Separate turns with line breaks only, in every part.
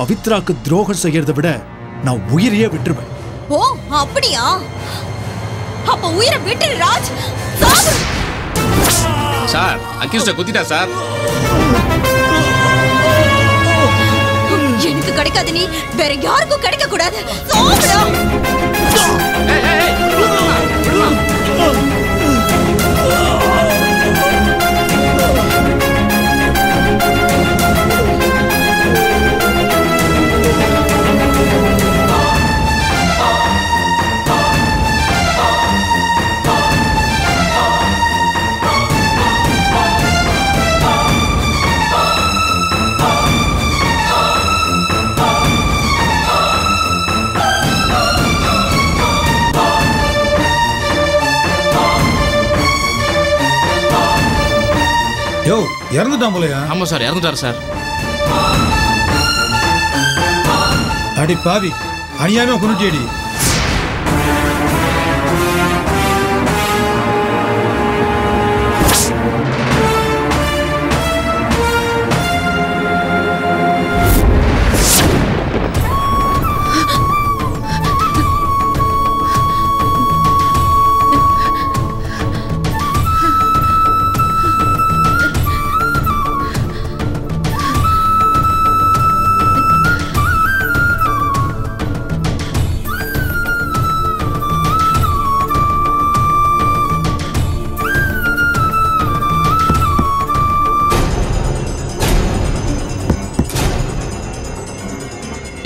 பவித்ராக்கு துரோகம் செய்யறதை விட நான் உயிரையே விட்டுருவேன்.
ஓ அப்படியா? அப்ப உயிரை விட்டுரு ராஜ்
சார் அக்யூஸ்ட குத்திட்டா சார்?
எனக்கு கிடைக்காது நீ வேற யாருக்கும் கிடைக்க கூடாது
இறந்துட்டான் போலயா?
ஆமா சார் இறந்துட்டாரு சார்.
அடி பாவி அணியாம கொண்டுட்டியடி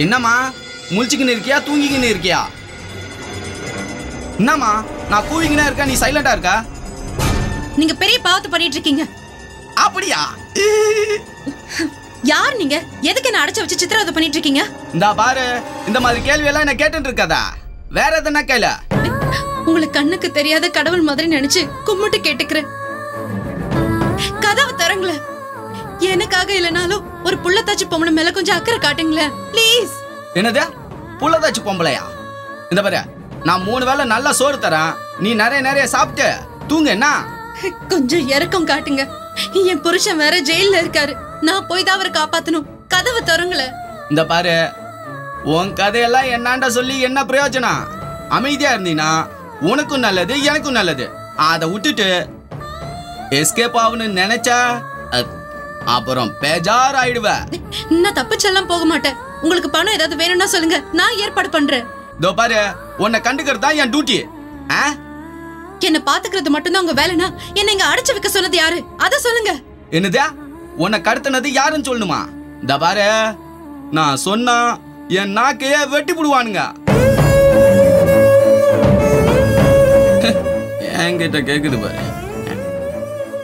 என்னம்மா? முழிச்சுக்கின்னு இருக்கியா தூங்கிக்கின்னு இருக்கியா? என்னம்மா? நான் கூவிக்கினே இருக்கேன் நீ சைலண்டா இருக்கா?
நீங்க பெரிய பாவத்தை பண்ணிட்டு இருக்கீங்க.
அப்படியா?
யார் நீங்க? எதுக்கு என்ன அடைச்சு வச்சு சித்திரவதை பண்ணிட்டு இருக்கீங்க?
இந்தா பாரு இந்த மாதிரி கேள்வி எல்லாம் என்ன கேட்டுட்டு இருக்காதா? வேற எதுனா கேள.
உங்களுக்கு கண்ணுக்கு தெரியாத கடவுள் மாதிரி நினைச்சு கும்பிட்டு கேட்டுக்கிறேன். கதவை தரங்களேன் எனக்காக இல்லைனாலும் ஒரு புள்ளத்தாச்சி பொம்பளை மேல கொஞ்சம் அக்கறை காட்டுங்களேன். ப்ளீஸ்
என்னது? புள்ளதாச்சு பொம்பளையா? இந்த பாரு நான் மூணு வேளை நல்லா சோறு தரேன். நீ நிறைய நிறைய சாப்பிட்டு தூங்க என்ன?
கொஞ்சம் இறக்கம் காட்டுங்க. என் புருஷன் வேற ஜெயில்ல இருக்காரு. நான் போய் தான் அவரை காப்பாத்தணும். கதவை தரங்களேன்
இந்த பாரு உன் கதையெல்லாம் என்னாண்ட சொல்லி என்ன பிரயோஜனம்? அமைதியா இருந்தீனா உனக்கும் நல்லது எனக்கும் நல்லது. அதை விட்டுட்டு எஸ்கேப் ஆகணும்னு நினைச்சா அப்புறம் பேஜார் ஆயிடுவ
நான் தப்பிச்செல்லாம் போக மாட்டேன். உங்களுக்கு பணம் ஏதாவது வேணும்னா சொல்லுங்க. நான் ஏற்பாடு பண்றேன்.
இதோ பாரு உன்னை கண்டுக்கிறது தான் என் டியூட்டி
என்ன பாத்துக்கிறது மட்டும்தான் உங்க வேலைனா என்ன இங்க அடைச்சு வைக்க சொன்னது யாரு? அத சொல்லுங்க.
என்னது? உன்னை கடத்தினது யாருன்னு சொல்லணுமா? இந்த பாரு நான் சொன்னா என் நாக்கையே வெட்டி புடுவானுங்க. என்கிட்ட கேக்குது பாரு.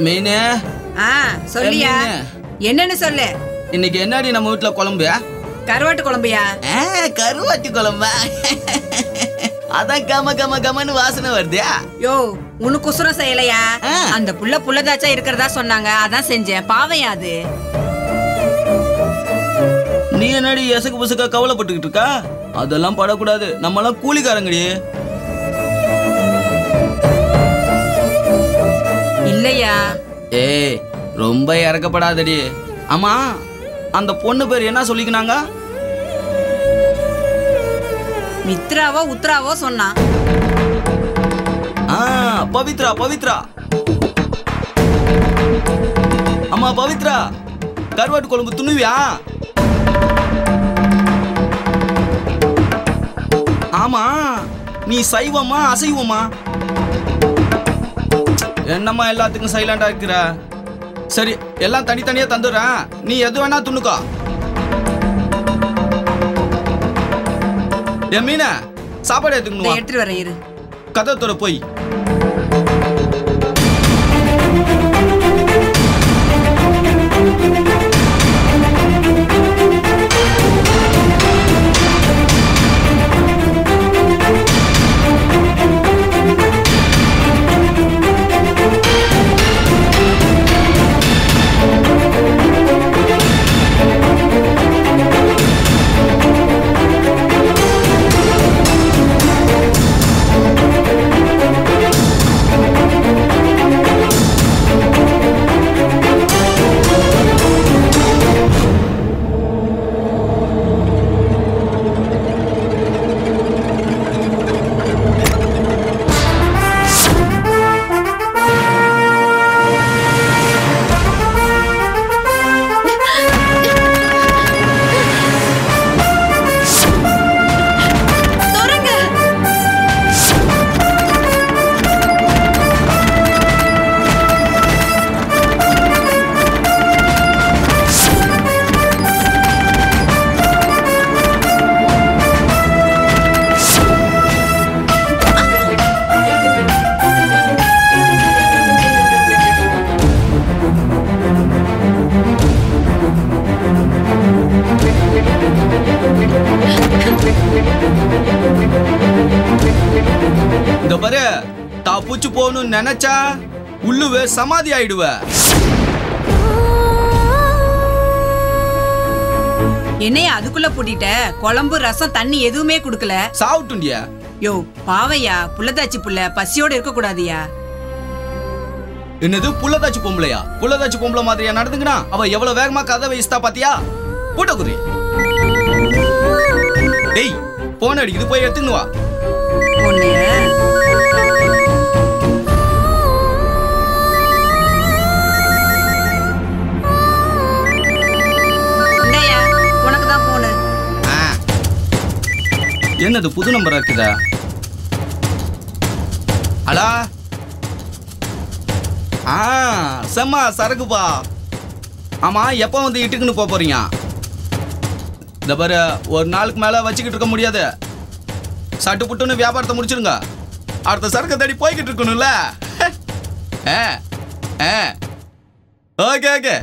மீனு
ஆ சொல்லியா? என்னன்னு சொல்லு.
இன்னைக்கு என்னடி நம்ம வீட்டுல குழம்பு?
கருவாட்டு குழம்புயா?
கருவாட்டு குழம்பா? அதான் கம கம கமன்னு வாசனை வருதே.
யோ உனக்கு குசுரம் செய்யலையா. அந்த புள்ள புள்ளதாச்சா இருக்கிறதா சொன்னாங்க. அதான் செஞ்சேன். பாவையா அது?
நீ என்னடி எசக்கு புசுக்கா கவலைப்பட்டுக்கிட்டு இருக்கா? அதெல்லாம் படக்கூடாது. நம்மலாம் கூலிக்காரங்கடி.
இல்லையா?
ஏய் ரொம்ப இறக்கப்படாதடி. ஆமா அந்த பொண்ணு பேர் என்ன சொல்லிக்கினாங்க?
மித்ராவோ உத்ராவோ சொன்னான்
ஆ பவித்ரா பவித்ரா. அம்மா பவித்ரா கருவாட்டு குழம்பு துணுவியா ஆமா நீ சைவமா அசைவமா? என்னம்மா எல்லாத்துக்கும் சைலண்டா இருக்கிற? சரி எல்லாம் தனித்தனியா தந்துடுறேன். நீ எது வேணா துணுக்கோ என் மீன சாப்பாடு எடுத்துக்கணுமா?
எடுத்துட்டு வரேன் இரு.
கதை போய். நினைச்சா உள்ளுவே சமாதி ஆயிடுவ.
என்னையா அதுக்குள்ள பூட்டிட்ட? குழம்பு ரசம் தண்ணி எதுவுமே குடுக்கல.
சாவுட்டுண்டியா?
யோ பாவையா புள்ளதாச்சி புள்ள பசியோட இருக்க கூடாதியா.
என்னது புள்ளதாச்சி பொம்பளையா? புள்ளதாச்சி பொம்பளை மாதிரியா நடந்துங்கனா அவ எவ்வளவு வேகமா கதை வயசுதா பாத்தியா? பூட்ட குதி டேய் போன் அடிக்குது போய் எடுத்துன்னு வா. என்னது புது நம்பர் இருக்குதா? அலா? ஆ செம்மா சரக்குப்பா. ஆமா எப்போ வந்து இட்டுக்குன்னு போக போறீங்க? இந்த பாரு ஒரு நாளுக்கு மேல வச்சுக்கிட்டு இருக்க முடியாது. சட்டு புட்டுன்னு வியாபாரத்தை முடிச்சிருங்க. அடுத்த சரக்கு தேடி போய்கிட்டு இருக்கணும்ல. ஆ ஆ ஓகே ஓகே.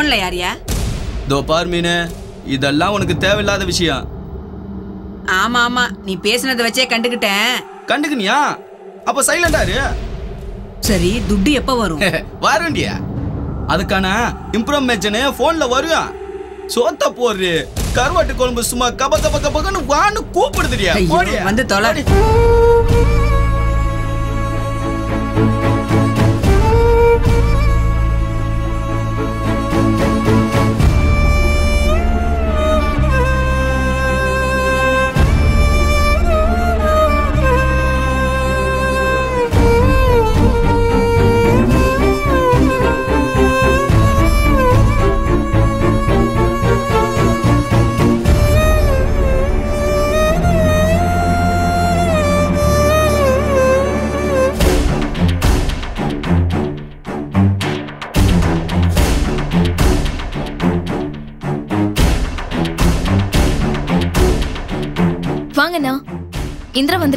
போன்ல யாரியா?
தோ பார் மீனு இதெல்லாம் உனக்கு தேவையில்லாத விஷயம்.
ஆமா ஆமா நீ பேசுனதை வச்சே கண்டுக்கிட்டேன்
கண்டுக்குனியா? அப்ப சைலண்டா இரு.
சரி துட்டு எப்ப வரும்?
வாரண்டியா அதுக்கான இம்ப்ரமேஷனு போன்ல வரும். சோத்த போடுறு கருவாட்டு குழம்பு சும்மா கப கப கபன்னு வான்னு கூப்பிடுதுடியா.
வந்து தொலை.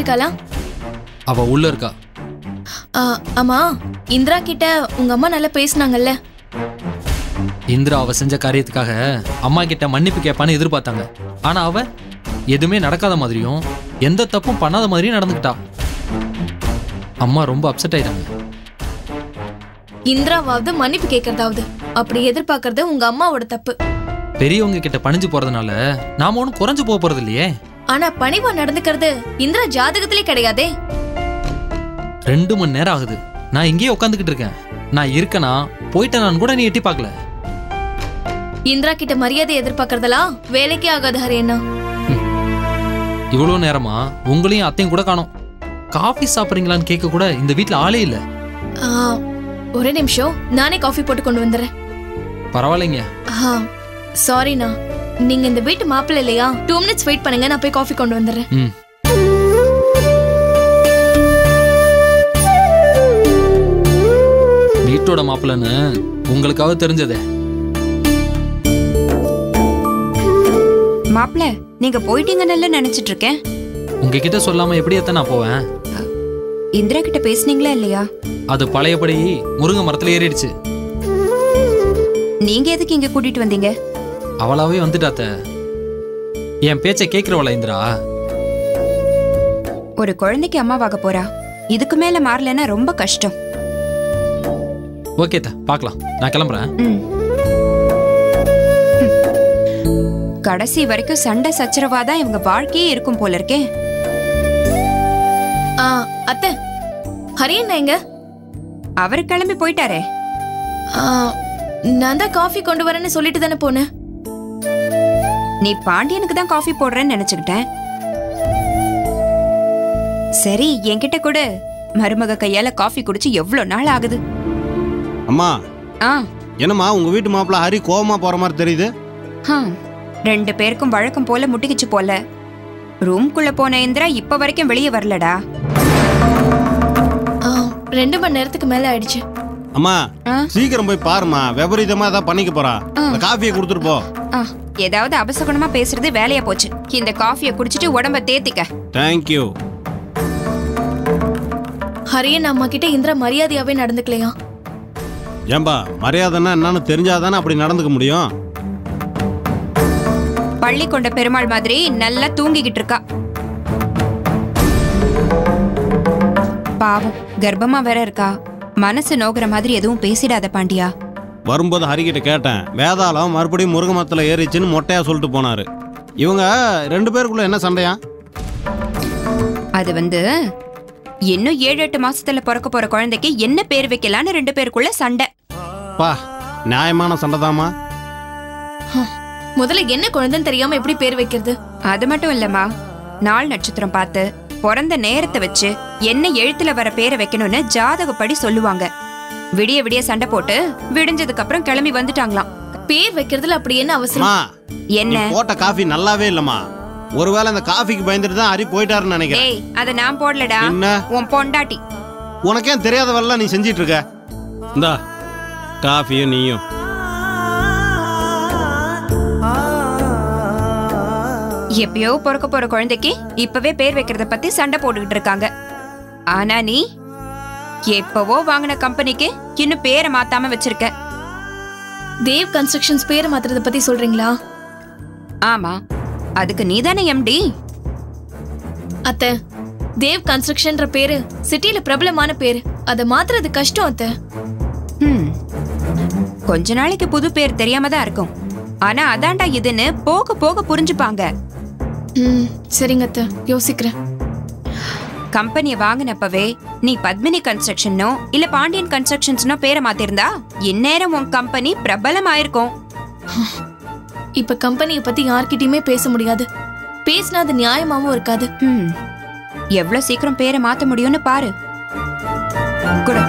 வந்திருக்காளா
அவ உள்ள இருக்கா?
ஆமா. இந்திரா கிட்ட உங்க அம்மா நல்லா பேசுனாங்கல்ல.
இந்திரா அவ செஞ்ச காரியத்துக்காக அம்மா கிட்ட மன்னிப்பு கேட்பான்னு எதிர்பார்த்தாங்க. ஆனா அவ எதுவுமே நடக்காத மாதிரியும் எந்த தப்பும் பண்ணாத மாதிரியும் நடந்துக்கிட்டா. அம்மா ரொம்ப அப்செட் ஆயிட்டாங்க.
இந்திராவாவது மன்னிப்பு கேட்கறதாவது? அப்படி எதிர்பார்க்கறது உங்க அம்மாவோட தப்பு.
பெரியவங்க கிட்ட பணிஞ்சு போறதுனால நாம ஒன்றும் குறைஞ்சு போக போறது இல்லையே
ஆனா பணிவா நடந்துக்கிறது இந்திரா ஜாதகத்திலே கிடையாதே.
ரெண்டு மணி நேரம் ஆகுது. நான் இங்கேயே உட்காந்துக்கிட்டு இருக்கேன். நான் இருக்கனா? போயிட்டேனான்னு கூட நீ எட்டி பார்க்கல.
இந்திரா கிட்ட மரியாதை எதிர்பார்க்கறதெல்லாம் வேலைக்கே ஆகாது ஹரியண்ணா.
இவ்வளோ நேரமா? உங்களையும் அத்தையும் கூட காணோம். காஃபி சாப்பிட்றீங்களான்னு கேட்க கூட இந்த வீட்டில் ஆளே இல்லை.
ஒரே நிமிஷம். நானே காஃபி போட்டு கொண்டு வந்துடுறேன்.
பரவாயில்லைங்க.
சாரிண்ணா நீங்க இந்த வீட்டு மாப்பிள்ளை இல்லையா? டூ மினிட்ஸ் வெயிட் பண்ணுங்க நான் போய் காஃபி கொண்டு வந்துடுறேன்.
வீட்டோட மாப்பிள்ளைன்னு உங்களுக்காவது தெரிஞ்சதே.
மாப்ள நீங்க போயிட்டீங்கன்னு நினைச்சிட்டு இருக்கேன்
உங்ககிட்ட சொல்லாம எப்படி எத்த நான் போவேன்?
இந்திரா கிட்ட பேசுனீங்களா இல்லையா?
அது பழையபடி முருங்கை மரத்துல ஏறிடுச்சு.
நீங்க எதுக்கு இங்க கூட்டிட்டு வந்தீங்க?
அவளாவே வந்துட்டாத்த. என் பேச்சை கேட்கிறவளா இந்திரா?
ஒரு குழந்தைக்கு அம்மாவாக போறா. இதுக்கு மேல மாறலன்னா ரொம்ப கஷ்டம்.
ஓகே த பார்க்கலாம் நான் கிளம்புறேன்.
கடைசி வரைக்கும் சண்டை சச்சரவாதான் இவங்க வாழ்க்கையே இருக்கும் போல இருக்கே.
ஆ அத்தை ஹரியண்ணா எங்க?
அவர் கிளம்பி போயிட்டாரே.
நான் தான் காஃபி கொண்டு வரேன்னு சொல்லிட்டு தானே போனேன்.
நீ பாண்டியனுக்கு தான் காஃபி போடுறேன்னு நினைச்சுக்கிட்டேன். சரி என்கிட்ட கூட. மருமக கையால காஃபி குடிச்சு எவ்வளவு நாள் ஆகுது?
அம்மா.
ஆ.
என்னம்மா உங்க வீட்டு மாப்பிள்ள ஹரி கோவமா போற மாதிரி தெரியுது.
ரெண்டு பேருக்கும் வழக்கம் போல முட்டிக்கிச்சு போல. ரூம்குள்ள போன இந்திரா இப்ப வரைக்கும் வெளியே வரலடா.
ஆ, ரெண்டு மணி நேரத்துக்கு மேல ஆயிடுச்சு.
அம்மா
ஆ?
சீக்கிரம் போய் பாரும்மா. விபரீதமா ஏதாவது பண்ணிக்க போறா. காஃபியை கொடுத்துட்டு போ.
ஆ, ஏதாவது அபசகுணமா பேசுறது வேலையா போச்சு. இந்த காஃபியை குடிச்சிட்டு உடம்ப தேத்திக்க.
தேங்க்யூ
ஹரியன் அம்மா கிட்ட இந்திரா மரியாதையாவே நடந்துக்கலையா?
ஏம்பா மரியாதைன்னா என்னன்னு தெரிஞ்சாதானே அப்படி நடந்துக்க முடியும்?
பள்ளி கொண்ட பெருமாள் மாதிரி நல்லா தூங்கிக்கிட்டு இருக்கா. பாவம் கர்ப்பமா வேற இருக்கா. மனசு நோகுற மாதிரி எதுவும் பேசிடாத பாண்டியா?
வரும்போது ஹரிக்கிட்ட கேட்டேன் வேதாளம் மறுபடியும் முருகமரத்தில் ஏறிச்சுன்னு மொட்டையா சொல்லிட்டு போனாரு. இவங்க ரெண்டு பேருக்குள்ள என்ன சண்டையா?
அது வந்து இன்னும் ஏழு எட்டு மாசத்துல பிறக்க போற குழந்தைக்கு என்ன பேர் வைக்கலான்னு ரெண்டு பேருக்குள்ள சண்டை.
பா நியாயமான சண்டைதாம்மா.
முதல்ல என்ன குழந்தைன்னு தெரியாம எப்படி பேர் வைக்கிறது?
அது மட்டும் இல்லம்மா. நாள் நட்சத்திரம் பார்த்து பிறந்த நேரத்தை வச்சு என்ன எழுத்துல வர பேரை வைக்கணும்னு ஜாதகப்படி சொல்லுவாங்க. விடிய விடிய சண்டை போட்டு விடிஞ்சதுக்கு அப்புறம் கிளம்பி வந்துட்டாங்களாம்.
பேர் வைக்கிறதுல அப்படி என்ன அவசரம்?
என்ன?
போட்ட காஃபி நல்லாவே இல்லம்மா. ஒருவேளை அந்த காஃபிக்கு பயந்துட்டு தான் ஹரி போயிட்டாருன்னு நினைக்கிறேன்.
ஏய் அத நான் போடலடா.
என்ன?
உன் பொண்டாட்டி.
உனக்கே தெரியாதவெல்லாம் நீ செஞ்சிட்டு இருக்க? இந்தா காஃபியும் நீயும்.
எப்பயோ பிறக்க போற குழந்தைக்கு இப்பவே பேர் வைக்கிறத பத்தி சண்டை போட்டுக்கிட்டு இருக்காங்க. ஆனா நீ எப்பவோ வாங்கின கம்பெனிக்கு இன்னும் பேரை மாத்தாம வச்சிருக்க.
தேவ் கன்ஸ்ட்ரக்ஷன்ஸ் பேரை மாத்துறத பத்தி சொல்றீங்களா?
ஆமா. அதுக்கு நீதானே எம்டி
அத்தை தேவ் கன்ஸ்ட்ரக்ஷன்ற பேரு சிட்டில பிரபலமான பேரு. அதை மாத்துறது கஷ்டம் அத்தை.
ம் கொஞ்ச நாளைக்கு புது பேர் தெரியாம தான் இருக்கும். ஆனா அதான்டா இதுன்னு போக போக புரிஞ்சுப்பாங்க.
ம் சரிங்க அத்தை. யோசிக்கிறேன்.
கம்பெனியை வாங்கினப்பவே நீ பத்மினி கன்ஸ்ட்ரக்ஷனோ இல்ல பாண்டியன் கன்ஸ்ட்ரக்ஷன்ஸ்னோ பேரை மாத்திருந்தா இந்நேரம் உன் கம்பெனி பிரபலமாயிருக்கும்.
இப்ப கம்பெனியை பத்தி யார்கிட்டயுமே பேச முடியாது. பேசினா அது நியாயமாவும் இருக்காது.
ம் எவ்வளவு சீக்கிரம் பேரை மாத்த முடியும்னு பாரு. குடு.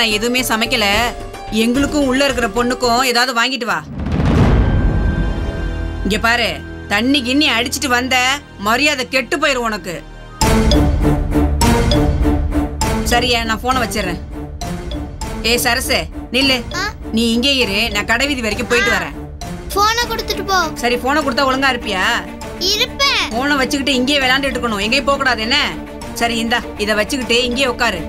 நான் எதுவுமே சமைக்கல. எங்களுக்கும் உள்ள இருக்கிற பொண்ணுக்கும் ஏதாவது வாங்கிட்டு வா. இங்க பாரு தண்ணி கிண்ணி அடிச்சிட்டு வந்த மரியாதை கெட்டு போயிரும் உனக்கு. சரியா நான் போனை வச்சிடுறேன். ஏய் சரசு நில்லு. நீ இங்கே இரு நான் கடை வீதி வரைக்கும் போயிட்டு வரேன்.
போனை கொடுத்துட்டு போ.
சரி போனை கொடுத்தா ஒழுங்கா இருப்பியா?
இருப்பேன்.
போனை வச்சுக்கிட்டு இங்கேயே விளையாண்டுட்டு இருக்கணும். எங்கேயும் போக கூடாது என்ன? சரி இந்தா இதை வச்சுக்கிட்டு இங்கேயே உட்காரு.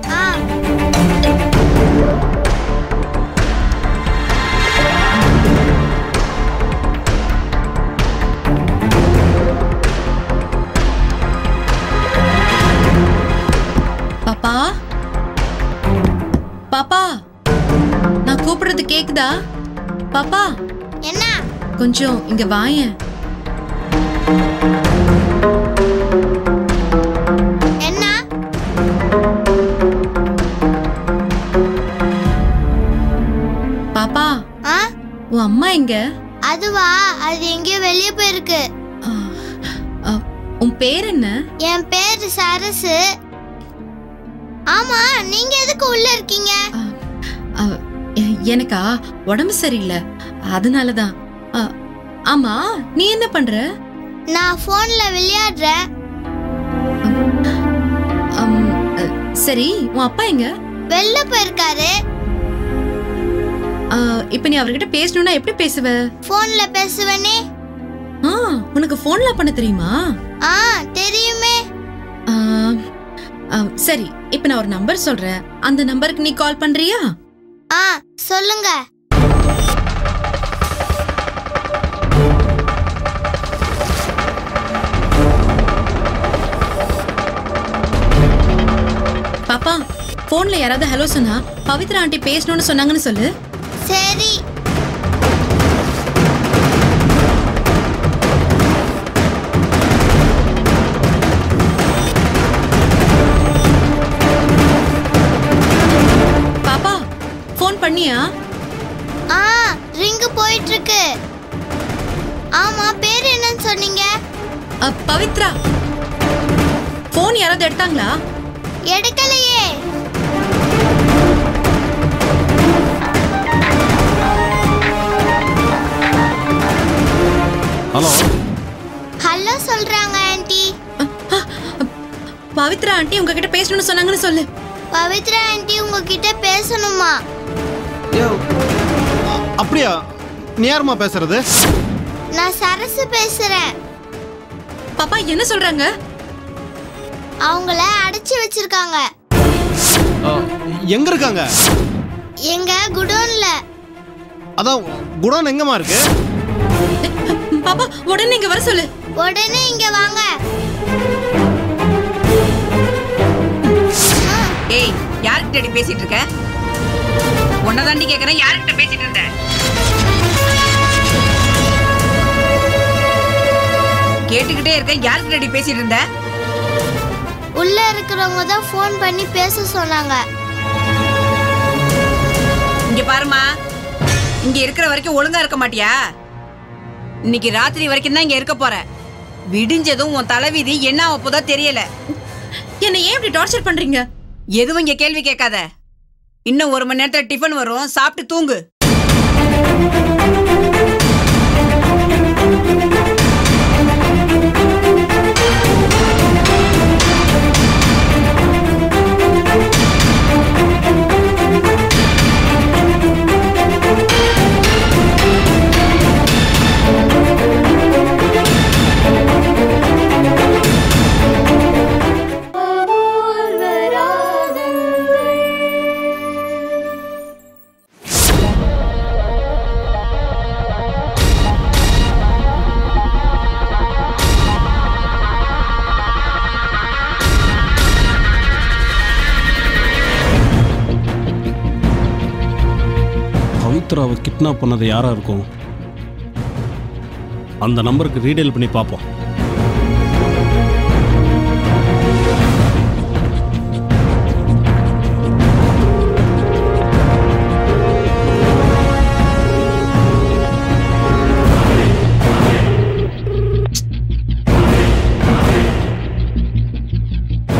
கேக்குதா? பாப்பா.
என்ன?
கொஞ்சம் இங்க வாயேன்.
என்ன?
பாப்பா.
ஆ?
உன் அம்மா எங்க?
அதுவா? அது எங்கேயோ வெளியே போயிருக்கு.
உன் பேர் என்ன?
என் பேரு சரசு. ஆமா நீங்க எதுக்கு உள்ள இருக்கீங்க?
எனக்கா உடம்பு சரியில்லை. அதனாலதான். ஆ, ஆமா நீ என்ன பண்ற?
நான் போன்ல விளையாடுறேன்.
சரி உன் அப்பா எங்க?
வெளில போயிருக்காரு.
இப்ப நீ அவர்கிட்ட பேசணும்னா எப்படி பேசுவ?
போன்ல பேசுவேனே.
ஆ உனக்கு போன்ல பண்ண தெரியுமா?
ஆ தெரியுமே.
சரி இப்ப நான் ஒரு நம்பர் சொல்றேன். அந்த நம்பருக்கு நீ கால் பண்றியா?
ஆ சொல்லுங்க.
பாப்பா போன்ல யாராவது ஹலோ சொன்னா பவித்ரா ஆண்டி பேசணும்னு சொன்னாங்கன்னு சொல்லு.
சரி.
பண்ணியா
ஆ ரிங்கு போயிட்டு இருக்கு ஆமா பேர் என்னன்னு சொன்னீங்க?
பவித்ரா. ஃபோன் யாராவது எடுத்தாங்களா?
எடுக்கலையே. ஹலோ.
ஹலோ சொல்றாங்க ஆன்ட்டி பவித்ரா ஆன்ட்டி உங்ககிட்ட பேசணும்னு சொன்னாங்கன்னு சொல்லு.
பவித்ரா ஆன்ட்டி உங்ககிட்ட பேசணுமா?
அப்படியா? நீ யாரும்மா பேசுறது?
நான் சரசு பேசுறேன்.
பாப்பா என்ன சொல்றாங்க?
அவங்கள அடைச்சு வச்சிருக்காங்க.
எங்க இருக்காங்க?
எங்க? குடோன்ல.
அதான் குடோன் எங்கம்மா இருக்கு?
பாப்பா உடனே இங்க வர சொல்லு.
உடனே இங்க வாங்க.
ஏய் யார்கிட்ட பேசிட்டு இருக்க? உன்னதாண்டி கேக்குறேன். யார்கிட்ட பேசிட்டு இருந்த? கேட்டுக்கிட்டே இருக்கேன் யார்கிட்ட பேசிட்டு இருந்த?
உள்ள இருக்கிறவங்க தான் ஃபோன் பண்ணி பேச சொன்னாங்க.
இங்க பாருமா இங்க இருக்கிற வரைக்கும் ஒழுங்கா இருக்க மாட்டியா? இன்னைக்கு ராத்திரி வரைக்கும் தான் இங்க இருக்க போற. விடிஞ்சதும் உன் தலைவிதி என்ன ஆகப்போதோ தெரியல.
என்ன ஏன் இப்படி டார்ச்சர் பண்றீங்க?
எதுவும் இங்க கேள்வி கேட்காத. இன்னும் ஒரு மணி நேரத்துல டிஃபன் வரும். சாப்பிட்டு தூங்கு.
கிட்னாப் பண்ணது யாராக இருக்கும் அந்த நம்பருக்கு ரீடைல் பண்ணி பார்ப்போம்.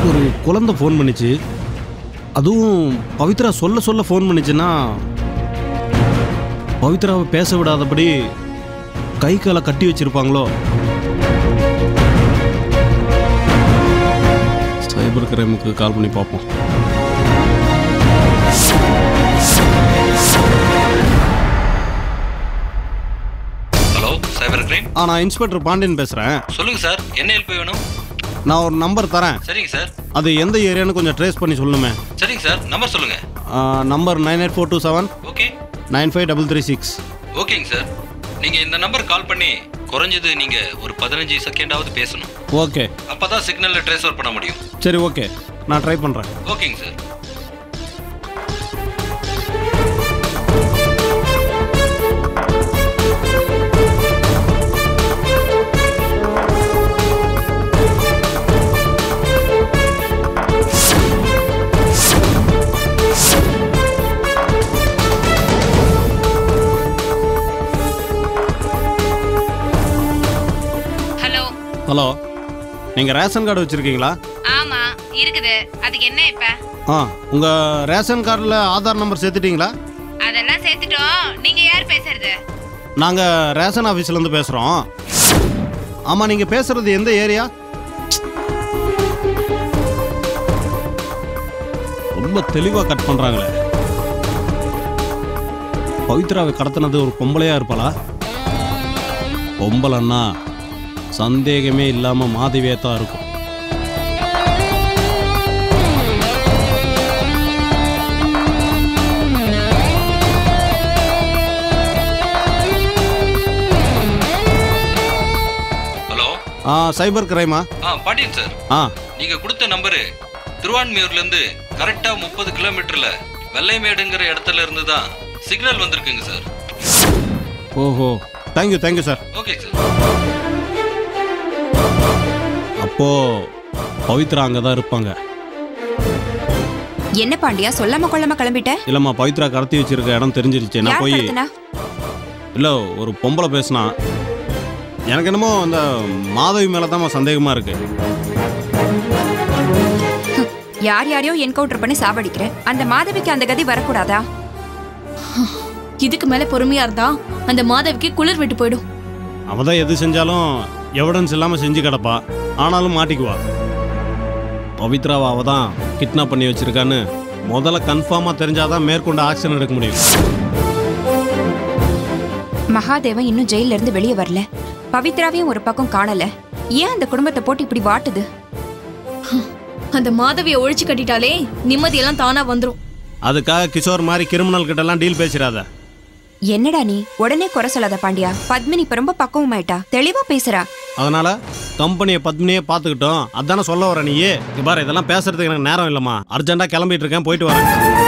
ஒரு குழந்தை ஃபோன் பண்ணிச்சு. அதுவும் பவித்ரா சொல்ல சொல்ல ஃபோன் பண்ணிச்சுன்னா பவித்ராவை பேச விடாதபடி கை காலை கட்டி வச்சிருப்பாங்களோ? சைபர் கிரைமுக்கு கால் பண்ணி பார்ப்போம்.
Hello cyber crime?
ஆ நான் இன்ஸ்பெக்டர் பாண்டியன் பேசுகிறேன்
சொல்லுங்க சார் என்ன ஹெல்ப் வேணும்?
நான் ஒரு நம்பர் தரேன்.
சரிங்க சார்.
அது எந்த ஏரியான்னு கொஞ்சம் ட்ரேஸ் பண்ணி சொல்லணுமே.
சரிங்க சார் நம்பர் சொல்லுங்க.
Number nine eight four two seven.
Okay
nine five double three six.
ஓகேங்க சார். நீங்க இந்த நம்பர் கால் பண்ணி குறைஞ்சது நீங்க ஒரு பதினஞ்சு செகண்டாவது பேசணும்.
ஓகே.
அப்பதான் சிக்னல்ல ட்ரேஸ்வர் பண்ண முடியும்.
சரி ஓகே. நான் ட்ரை பண்ணுறேன்
ஓகேங்க சார்.
ஹலோ
நீங்கள் ரேஷன் கார்டு வச்சுருக்கீங்களா?
ஆமா இருக்குது. அதுக்கு என்ன இப்ப?
ஆ உங்கள் ரேஷன் கார்டில் ஆதார் நம்பர் சேர்த்துட்டீங்களா?
அதெல்லாம் சேர்த்துட்டோம். நீங்க யார் பேசுறது?
நாங்கள் ரேஷன் ஆஃபீஸ்லேருந்து பேசுகிறோம் ஆமாம் நீங்கள் பேசுகிறது எந்த ஏரியா? ரொம்ப தெளிவாக கட் பண்ணுறாங்களே பவித்ராவை கடத்தினது ஒரு பொம்பளையா இருப்பாளா? பொம்பளைன்னா சந்தேகமே இல்லாமல் மாதவியாக தான் இருக்கும்.
ஹலோ.
ஆ சைபர் கிரைமா?
ஆ பாட்டியன் சார்.
ஆ.
நீங்க கொடுத்த நம்பரு திருவான்மியூர்ல இருந்து கரெக்டா முப்பது கிலோமீட்டர்ல வெள்ளைமேடுங்கிற இடத்துல இருந்து தான் சிக்னல் வந்திருக்குங்க சார்.
ஓஹோ. Thank you thank you sir
okay sir
அப்போ பவித்ரா அங்கே தான் இருப்பாங்க.
என்ன பாண்டியா சொல்லாம கொள்ளாம கிளம்பிட்ட?
இல்லைம்மா பவித்ரா கடத்தி வச்சிருக்க இடம் தெரிஞ்சிருச்சு. நான்
யார்
போய்
கடத்தினா?
இல்லை ஒரு பொம்பளை பேசினா. எனக்கு என்னமோ அந்த மாதவி மேலே தான் சந்தேகமாக இருக்கு.
யார் யாரையோ என்கவுண்டர் பண்ணி சாவடிக்கிற? அந்த மாதவிக்கு அந்த கதி வரக்கூடாதா?
இதுக்கு மேல பொறுமையா இருந்தா அந்த மாதவிக்கு குளிர் விட்டு போயிடும்.
அவ தான் எது செஞ்சாலும் எவிடன்ஸ் இல்லாமல் செஞ்சு கிடப்பா. ஆனாலும் மாட்டிக்குவா. பவித்ராவை அவ தான் கிட்னாப் பண்ணி வச்சிருக்கான்னு முதல்ல கன்ஃபார்மாக தெரிஞ்சாதான் மேற்கொண்டு ஆக்ஷன் எடுக்க முடியும்.
மகாதேவன் இன்னும் ஜெயில இருந்து வெளியே வரல. பவித்ராவையும் ஒரு பக்கம் காணல. ஏன் அந்த குடும்பத்தை போட்டு இப்படி வாட்டுது?
அந்த மாதவியை ஒழிச்சு கட்டிட்டாலே நிம்மதியெல்லாம் தானா வந்துரும்.
அதுக்காக கிஷோர் மாதிரி கிரிமினல் கிட்டலாம் டீல் பேசிடாத.
என்னடா நீ? உடனே குறை சொல்லாத பாண்டியா? பத்மினி இப்ப ரொம்ப பக்குவமாயிட்டா. தெளிவா பேசுறா.
அதனால கம்பெனியை பத்மினியே பார்த்துக்கிட்டோம். அதானே சொல்ல வர நீயே? பாரு இதெல்லாம் பேசுறதுக்கு எனக்கு நேரம் இல்லைம்மா. அர்ஜென்ட்டாக கிளம்பிட்டு இருக்கேன் போயிட்டு வரேன்.